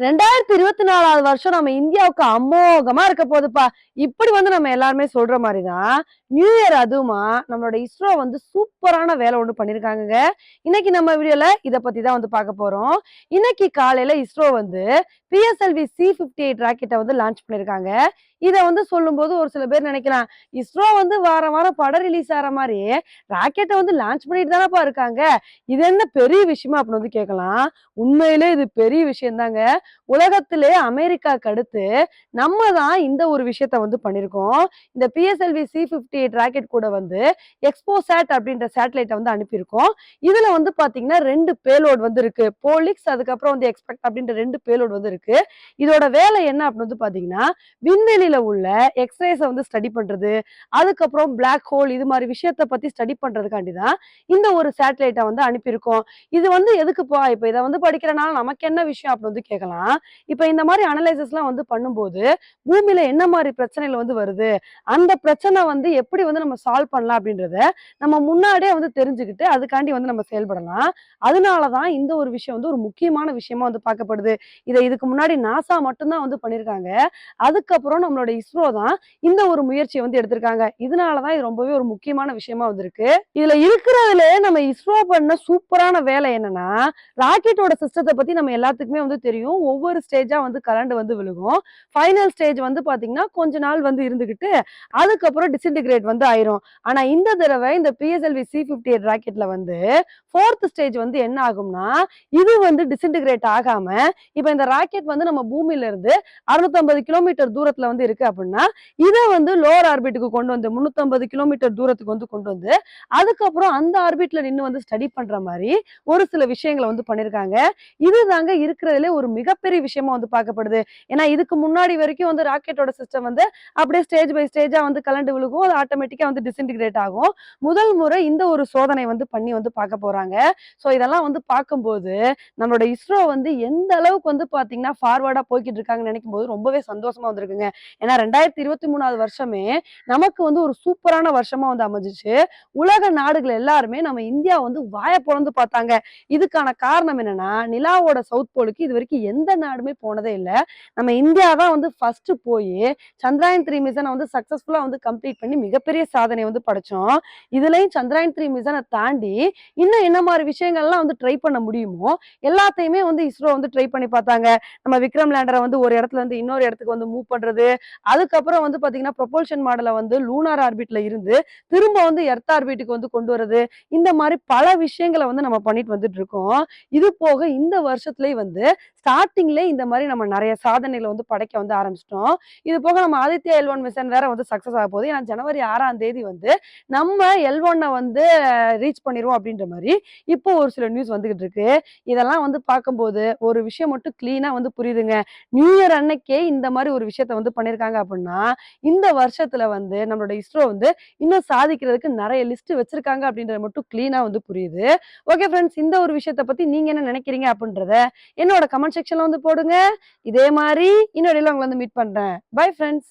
ரெண்டாயிரத்தி இருபத்தி நாலாவது வருஷம் நம்ம இந்தியாவுக்கு அமோகமா இருக்க போகுதுப்பா. இப்படி வந்து நம்ம எல்லாருமே சொல்ற மாதிரிதான் நியூ இயர் அதுவுமா நம்மளோட இஸ்ரோ வந்து சூப்பரான வேலை ஒன்று பண்ணிருக்காங்க இன்னைக்கு நம்ம வீடியோல இதை பத்தி தான் வந்து பார்க்க போறோம். இன்னைக்கு காலையில இஸ்ரோ வந்து பிஎஸ்எல்வி சி பிப்டி எயிட் ராக்கெட்டை வந்து லான்ச் பண்ணிருக்காங்க. இதை வந்து சொல்லும்போது ஒரு சில பேர் நினைக்கலாம் இஸ்ரோ வந்து வாரம் வாரம் படம் ரிலீஸ் ஆகிற மாதிரி ராக்கெட்டை வந்து லான்ச் பண்ணிட்டு தானப்பா இருக்காங்க. இது என்ன பெரிய விஷயமா அப்படின்னு வந்து கேட்கலாம். உண்மையிலே இது பெரிய விஷயம் தாங்க உலகத்திலே அமெரிக்காக்கு அடுத்து நம்ம தான் இந்த ஒரு விஷயத்த வந்து பண்ணியிருக்கோம் இந்த PSLV C fifty eight rocket கூட வந்து எக்ஸ்போசாட் அப்படின்ற சேட்டலைட்டை வந்து அனுப்பியிருக்கோம். இதுல வந்து பாத்தீங்கன்னா ரெண்டு பேலோட் வந்து இருக்கு. போலிக்ஸ் அதுக்கப்புறம் வந்து எக்ஸ்பெக்ட் அப்படின்ற ரெண்டு பேலோட் வந்து இருக்கு. இதோட வேலை என்ன அப்படின்னு வந்து பாத்தீங்கன்னா விண்வெளியில உள்ள எக்ஸ்ரேஸை வந்து ஸ்டடி பண்றது. அதுக்கப்புறம் பிளாக் ஹோல் இது மாதிரி விஷயத்த பத்தி ஸ்டடி பண்றதுக்காண்டி தான் இந்த ஒரு சேட்டலைட்டை வந்து அனுப்பியிருக்கோம். இது வந்து எதுக்குப்பா? இப்போ இதை வந்து படிக்கிறனால நமக்கு என்ன விஷயம் அப்படின்னு வந்து கேட்கலாம். இப்போ இந்த மாதிரி அனலைசஸ்லாம் வந்து பண்ணும்போது பூமியில என்ன மாதிரி பிரச்சனைகள் வந்து வருது? அந்த பிரச்சனை வந்து எப்படி வந்து நம்ம சால்வ் பண்ணலாம் அப்படின்றத நம்ம முன்னாடியே வந்து தெரிஞ்சுக்கிட்டு அதுக்காண்டி வந்து நம்ம செயல்படலாம். அதனாலதான் இந்த ஒரு விஷயம் வந்து ஒரு முக்கியமான விஷயமா வந்து பார்க்கப்படுது. இதை இதுக்கு முன்னாடி நாசா மட்டும்தான் வந்து பண்ணியிருக்காங்க அதுக்கப்புறம் நம்மளோட இஸ்ரோ தான் இந்த ஒரு முயற்சியை வந்து எடுத்திருக்காங்க. இதனாலதான் இது ரொம்பவே ஒரு முக்கியமான விஷயமா வந்திருக்கு. இதுல இருக்கிறதுல நம்ம இஸ்ரோ பண்ண சூப்பரான வேலை என்னன்னா ராக்கெட்டோட சிஸ்டத்தை பத்தி நம்ம எல்லாத்துக்குமே வந்து தெரியும். ஒவ்வொரு ஸ்டேஜா வந்து கரண்ட் வந்து விழுகும். ஃபைனல் ஸ்டேஜ் வந்து பாத்தீங்கன்னா கொஞ்ச நாள் வந்து இருந்துகிட்டு அதுக்கப்புறம் டிசின்டிகிரேட் வந்து ஆயிரும். ஆனா இந்த தடவை இந்த பிஎஸ்எல்வி சி பிப்டி எயிட் ராக்கெட்ல வந்து ஃபோர்த் ஸ்டேஜ் வந்து என்ன ஆகும்னா இது வந்து டிசின்டிகிரேட் ஆகாம இப்ப இந்த ராக்கெட் வந்து நம்ம பூமியில இருந்து அறுநூத்தம்பது கிலோமீட்டர் தூரத்துல வந்து இருக்கு அப்படின்னா இதை வந்து லோவர் ஆர்பிட்டுக்கு கொண்டு வந்து முன்னூத்தம்பது கிலோமீட்டர் தூரத்துக்கு வந்து கொண்டு வந்து அதுக்கப்புறம் அந்த ஆர்பிட்ல நின்று வந்து ஸ்டடி பண்ற மாதிரி ஒரு சில விஷயங்களை வந்து பண்ணிருக்காங்க. இதுதாங்க இருக்கிறதுல ஒரு மிக மிகப்பெரிய விஷயமா வந்து பார்க்கப்படுது. ஏன்னா இதுக்கு முன்னாடி வரைக்கும் வந்து ராக்கெட்டோட சிஸ்டம் வந்து அப்படியே ஸ்டேஜ் பை ஸ்டேஜா வந்து கலண்டு விழுகும். அது ஆட்டோமேட்டிக்கா வந்து டிசின்டிகிரேட் ஆகும். முதல் முறை இந்த ஒரு சோதனை வந்து பண்ணி வந்து பார்க்க போறாங்க. ஸோ இதெல்லாம் வந்து பார்க்கும்போது நம்மளோட இஸ்ரோ வந்து எந்த அளவுக்கு வந்து பாத்தீங்கன்னா ஃபார்வர்டா போய்கிட்டு இருக்காங்கன்னு நினைக்கும் போது ரொம்பவே சந்தோஷமா வந்திருக்குங்க. ஏன்னா ரெண்டாயிரத்தி இருபத்தி மூணாவது வருஷமே நமக்கு வந்து ஒரு சூப்பரான வருஷமா வந்து அமைஞ்சிச்சு. உலக நாடுகள் எல்லாருமே நம்ம இந்தியா வந்து வாய பொழந்து பார்த்தாங்க. இதுக்கான காரணம் என்னன்னா நிலாவோட சவுத் போலுக்கு இது வரைக்கும் எந்த எந்த நாடுமே போனதே இல்லை. நம்ம இந்தியா தான் வந்து ஃபர்ஸ்ட் போய் சந்திராயன் த்ரீ மிஷனை வந்து சக்சஸ்ஃபுல்லா வந்து கம்ப்ளீட் பண்ணி மிகப்பெரிய சாதனை வந்து படைச்சோம். இதுலயும் சந்திராயன் த்ரீ மிஷனை தாண்டி இன்னும் என்ன மாதிரி விஷயங்கள்லாம் வந்து ட்ரை பண்ண முடியுமோ எல்லாத்தையுமே வந்து இஸ்ரோ வந்து ட்ரை பண்ணி பார்த்தாங்க. நம்ம விக்ரம் லேண்டரை வந்து ஒரு இடத்துல இருந்து இன்னொரு இடத்துக்கு வந்து மூவ் பண்றது. அதுக்கப்புறம் வந்து பாத்தீங்கன்னா ப்ரொபல்ஷன் மாடலை வந்து லூனார் ஆர்பிட்ல இருந்து திரும்ப வந்து எர்த் ஆர்பிட்டுக்கு வந்து கொண்டு வர்றது. இந்த மாதிரி பல விஷயங்களை வந்து நம்ம பண்ணிட்டு வந்துட்டு இருக்கோம். இது போக இந்த வருஷத்துலயே வந்து ஸ்டார்டிங்ல இந்த மாதிரி நம்ம நிறைய சாதனைகளை வந்து படைக்க வந்து ஆரம்பிச்சிட்டோம். இது போக நம்ம ஆதித்யா எல் ஒன் மிஷன் வேற வந்து சக்சஸ் ஆக போகுது. ஏன்னா ஜனவரி ஆறாம் தேதி வந்து நம்ம எல்வொன்னை வந்து ரீச் பண்ணிடுவோம் அப்படின்ற மாதிரி இப்போ ஒரு சில நியூஸ் வந்துகிட்டு இருக்கு. இதெல்லாம் வந்து பார்க்கும்போது ஒரு விஷயம் மட்டும் கிளீனா வந்து புரியுதுங்க. நியூ இயர் அன்னைக்கே இந்த மாதிரி ஒரு விஷயத்த வந்து பண்ணிருக்காங்க அப்படின்னா இந்த வருஷத்துல வந்து நம்மளோட இஸ்ரோ வந்து இன்னும் சாதிக்கிறதுக்கு நிறைய லிஸ்ட் வச்சிருக்காங்க அப்படின்றது மட்டும் கிளீனா வந்து புரியுது. ஓகே ஃப்ரெண்ட்ஸ் இந்த ஒரு விஷயத்த பத்தி நீங்க என்ன நினைக்கிறீங்க அப்படின்றத என்னோட கமெண்ட் செக்ஷன்ல வந்து போடுங்க. இதே மாதிரி இன்னொரு உங்களை வந்து மீட் பண்றேன். Bye friends